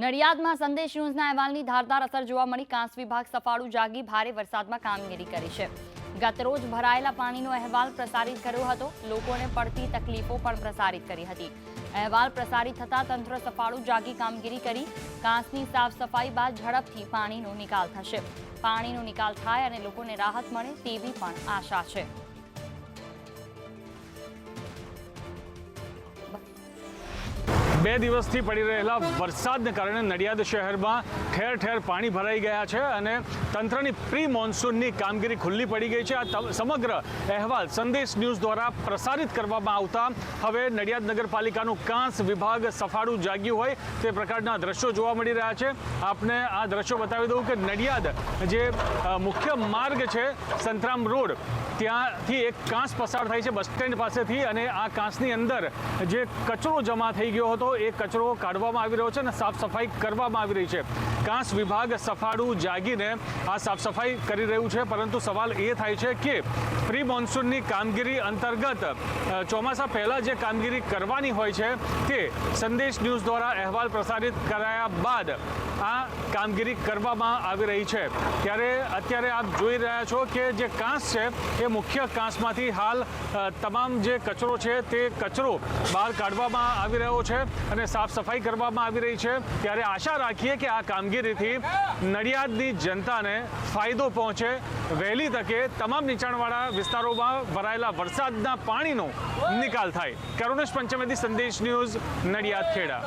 નડિયાદમાં સંદેશ ન્યૂઝના અહેવાલની ધારદાર અસર જોવા મળી. કાંસ વિભાગ સફાળું જાગી ભારે વરસાદમાં કામગીરી કરી છે. ગતરોજ ભરાયેલા પાણીનો અહેવાલ પ્રસારિત કર્યો હતો. લોકોને પડતી તકલીફો પણ પ્રસારિત કરી હતી. અહેવાલ પ્રસારિત થતાં તંત્ર સફાળું જાગી કામગીરી કરી. કાંસની સાફ સફાઈ બાદ ઝડપથી પાણીનો નિકાલ થશે. પાણીનો નિકાલ થાય અને લોકોને રાહત મળે તેવી પણ આશા છે. બે દિવસથી પડી રહેલા વરસાદને કારણે નડિયાદ શહેરમાં ઠેર ઠેર પાણી ભરાઈ ગયા છે અને તંત્રની પ્રી મોન્સૂનની કામગીરી ખુલ્લી પડી ગઈ છે. આ સમગ્ર અહેવાલ સંદેશ ન્યૂઝ દ્વારા પ્રસારિત કરવામાં આવતા હવે નડિયાદ નગરપાલિકાનું કાંસ વિભાગ સફાળું જાગ્યું હોય તે પ્રકારના દ્રશ્યો જોવા મળી રહ્યા છે. આપને આ દ્રશ્યો બતાવી દઉં કે નડિયાદ જે મુખ્ય માર્ગ છે સંતરામ રોડ, ત્યાંથી એક કાંસ પસાર થાય છે બસ સ્ટેન્ડ પાસેથી અને આ કાંસની અંદર જે કચરો જમા થઈ ગયો હતો એ કચરો કાઢવામાં આવી રહ્યો છે અને સાફ સફાઈ કરવામાં આવી રહી છે. કાંસ વિભાગ સફાળું જાગીને આ સાફ સફાઈ કરી રહ્યું છે, પરંતુ સવાલ એ થાય છે કે પ્રી મોન્સૂનની કામગીરી અંતર્ગત ચોમાસા પહેલાં જે કામગીરી કરવાની હોય છે તે સંદેશ ન્યૂઝ દ્વારા અહેવાલ પ્રસારિત કરાયા બાદ આ કામગીરી કરવામાં આવી રહી છે. ત્યારે અત્યારે આપ જોઈ રહ્યા છો કે જે કાંસ છે એ મુખ્ય કાંસમાંથી હાલ તમામ જે કચરો છે તે કચરો બહાર કાઢવામાં આવી રહ્યો છે અને સાફ સફાઈ કરવામાં આવી રહી છે. ત્યારે આશા રાખીએ કે આ કામગીરીથી નડિયાદની જનતાને ફાયદો પહોંચે. વહેલી તકે તમામ નીચાણવાળા વિસ્તારોમાં ભરાયેલા વરસાદના પાણીનો નિકાલ થાય. કરુણેશ પંચમેદી સંદેશ ન્યૂઝ નડિયાદ ખેડા.